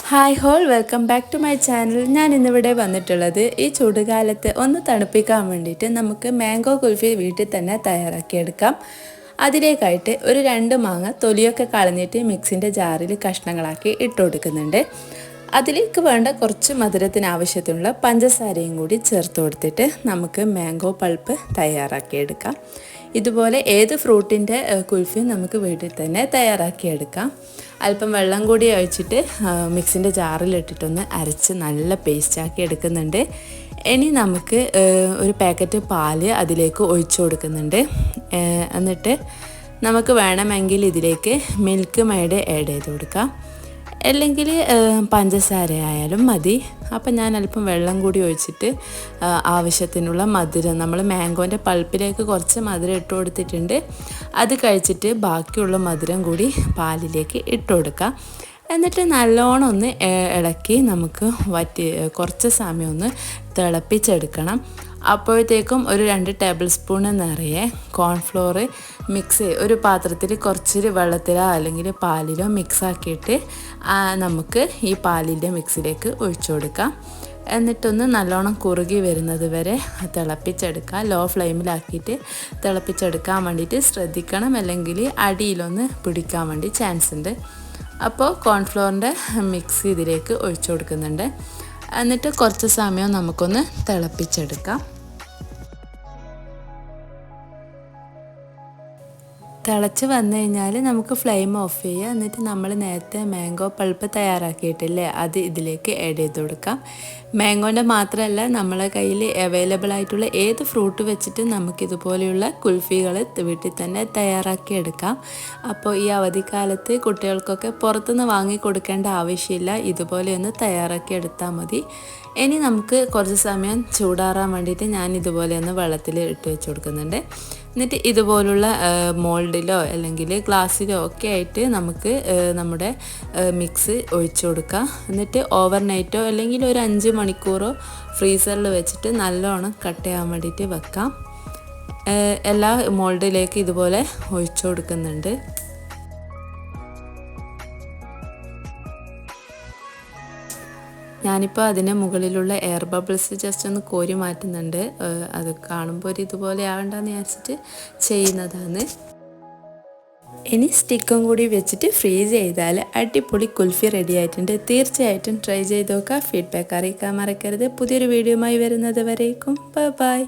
Hi all welcome back to my channel ഞാൻ ഇന്നിവിടെ വന്നിട്ടുള്ളത് ഈ ചൂടുകാലത്ത് ഒന്ന് തണുപ്പിക്കാൻ വേണ്ടിയിട്ട് നമുക്ക് മാംഗോ കുൽഫി വീട്ടിൽ തന്നെ തയ്യാറാക്കിയെടുക്കാം. അതിലേക്കായിട്ട് ഒരു രണ്ട് മാങ്ങ തൊലിയൊക്കെ കളഞ്ഞിട്ട് മിക്സിന്റെ ജാറിൽ കഷ്ണങ്ങളാക്കി ഇട്ട് കൊടുക്കുന്നുണ്ട്. അതിലേക്ക് വേണ്ട കുറച്ച് മധുരത്തിന് ആവശ്യത്തിനുള്ള പഞ്ചസാരയും കൂടി ചേർത്ത് കൊടുത്തിട്ട് നമുക്ക് മാംഗോ പൾപ്പ് തയ്യാറാക്കിയെടുക്കാം. ഇതുപോലെ ഏത് ഫ്രൂട്ടിന്റെ കുൽഫിയും നമുക്ക് വീട്ടിൽ തന്നെ തയ്യാറാക്കിയെടുക്കാം. അല്പം വെള്ളം കൂടി ഒഴിച്ചിട്ട് മിക്സിന്റെ ജാറിലിട്ടിട്ടൊന്ന് അരച്ച് നല്ല പേസ്റ്റാക്കി എടുക്കുന്നുണ്ട്. ഇനി നമുക്ക് ഒരു പാക്കറ്റ് പാൽ അതിലേക്ക് ഒഴിച്ചു കൊടുക്കുന്നുണ്ട്. എന്നിട്ട് നമുക്ക് വേണമെങ്കിൽ ഇതിലേക്ക് മിൽക്ക് മൈഡ് ആഡ് ചെയ്ത് കൊടുക്കാം. അല്ലെങ്കിൽ പഞ്ചസാര ആയാലും മതി. അപ്പം ഞാൻ അല്പം വെള്ളം കൂടി ഒഴിച്ചിട്ട് ആവശ്യത്തിനുള്ള മധുരം നമ്മൾ മാംഗോന്റെ പൾപ്പിലേക്ക് കുറച്ച് മധുരം ഇട്ട് കൊടുത്തിട്ടുണ്ട്. അത് കഴിച്ചിട്ട് ബാക്കിയുള്ള മധുരം കൂടി പാലിലേക്ക് ഇട്ട് കൊടുക്കാം. എന്നിട്ട് നല്ലോണം ഒന്ന് ഇളക്കി നമുക്ക് വറ്റി കുറച്ച് സമയം ഒന്ന് തിളപ്പിച്ചെടുക്കണം. അപ്പോഴത്തേക്കും ഒരു രണ്ട് ടേബിൾ സ്പൂൺ നിറയെ കോൺഫ്ലോർ മിക്സ് ഒരു പാത്രത്തിൽ കുറച്ചൊരു വെള്ളത്തിലോ അല്ലെങ്കിൽ പാലിലോ മിക്സ് ആക്കിയിട്ട് നമുക്ക് ഈ പാലിന്റെ മിക്സിലേക്ക് ഒഴിച്ചു കൊടുക്കാം. എന്നിട്ടൊന്ന് നല്ലോണം കുറുകി വരുന്നത് വരെ തിളപ്പിച്ചെടുക്കുക ലോ ഫ്ലെയിമിലാക്കിയിട്ട് തിളപ്പിച്ചെടുക്കാൻ വേണ്ടിയിട്ട് ശ്രദ്ധിക്കണം. അല്ലെങ്കിൽ അടിയിലൊന്ന് പിടിക്കാൻ വേണ്ടി ചാൻസ് ഉണ്ട്. അപ്പോൾ കോൺഫ്ലോറിന്റെ മിക്സ് ഇതിലേക്ക് ഒഴിച്ചു കൊടുക്കുന്നുണ്ട്. എന്നിട്ട് കുറച്ച് സമയം നമുക്കൊന്ന് തിളപ്പിച്ചെടുക്കാം. തിളച്ച് വന്നു കഴിഞ്ഞാൽ നമുക്ക് ഫ്ലെയിം ഓഫ് ചെയ്യുക എന്നിട്ട് നമ്മൾ നേരത്തെ മാംഗോ പൾപ്പ് തയ്യാറാക്കിയിട്ടില്ലേ അത് ഇതിലേക്ക് ആഡ് ചെയ്ത് കൊടുക്കാം. മാംഗോന്റെ മാത്രമല്ല നമ്മളെ കയ്യിൽ അവൈലബിൾ ആയിട്ടുള്ള ഏത് ഫ്രൂട്ട് വെച്ചിട്ട് നമുക്കിതുപോലെയുള്ള കുൽഫികൾ വീട്ടിൽ തന്നെ തയ്യാറാക്കിയെടുക്കാം അപ്പോൾ ഈ അവധിക്കാലത്ത് കുട്ടികൾക്കൊക്കെ പുറത്തുനിന്ന് വാങ്ങി കൊടുക്കേണ്ട ആവശ്യമില്ല. ഇതുപോലെയൊന്ന് തയ്യാറാക്കി എടുത്താൽ മതി. ഇനി നമുക്ക് കുറച്ച് സമയം ചൂടാറാൻ വേണ്ടിയിട്ട് ഞാൻ ഇതുപോലെ ഒന്ന് വെള്ളത്തിൽ ഇട്ട് വെച്ച് കൊടുക്കുന്നുണ്ട്. എന്നിട്ട് ഇതുപോലുള്ള മോൾഡിലോ അല്ലെങ്കിൽ ഗ്ലാസ്സിലോ ഒക്കെ ആയിട്ട് നമുക്ക് നമ്മുടെ മിക്സ് ഒഴിച്ചു കൊടുക്കുക എന്നിട്ട് ഓവർ നൈറ്റോ അല്ലെങ്കിൽ ഒരു അഞ്ച് മണിക്കൂറോ ഫ്രീസറിൽ വെച്ചിട്ട് നല്ലോണം കട്ട് ചെയ്യാൻ വേണ്ടിയിട്ട് വെക്കാം. എല്ലാ മോൾഡിലേക്ക് ഇതുപോലെ ഒഴിച്ചു കൊടുക്കുന്നുണ്ട്. ഞാനിപ്പോൾ അതിന് മുകളിലുള്ള എയർ ബബിൾസ് ജസ്റ്റ് ഒന്ന് കോരി മാറ്റുന്നുണ്ട്. അത് കാണുമ്പോൾ ഒരു ഇതുപോലെ ആവണ്ടെന്ന് വിചാരിച്ചിട്ട് ചെയ്യുന്നതാണ്. ഇനി സ്റ്റിക്കും കൂടി വെച്ചിട്ട് ഫ്രീസ് ചെയ്താൽ അടിപൊളി കുൽഫി റെഡി ആയിട്ടുണ്ട്. തീർച്ചയായിട്ടും ട്രൈ ചെയ്ത് നോക്കുക. ഫീഡ്ബാക്ക് അറിയിക്കാൻ മറക്കരുത്. പുതിയൊരു വീഡിയോയുമായി വരുന്നത് വരേക്കും. Bye bye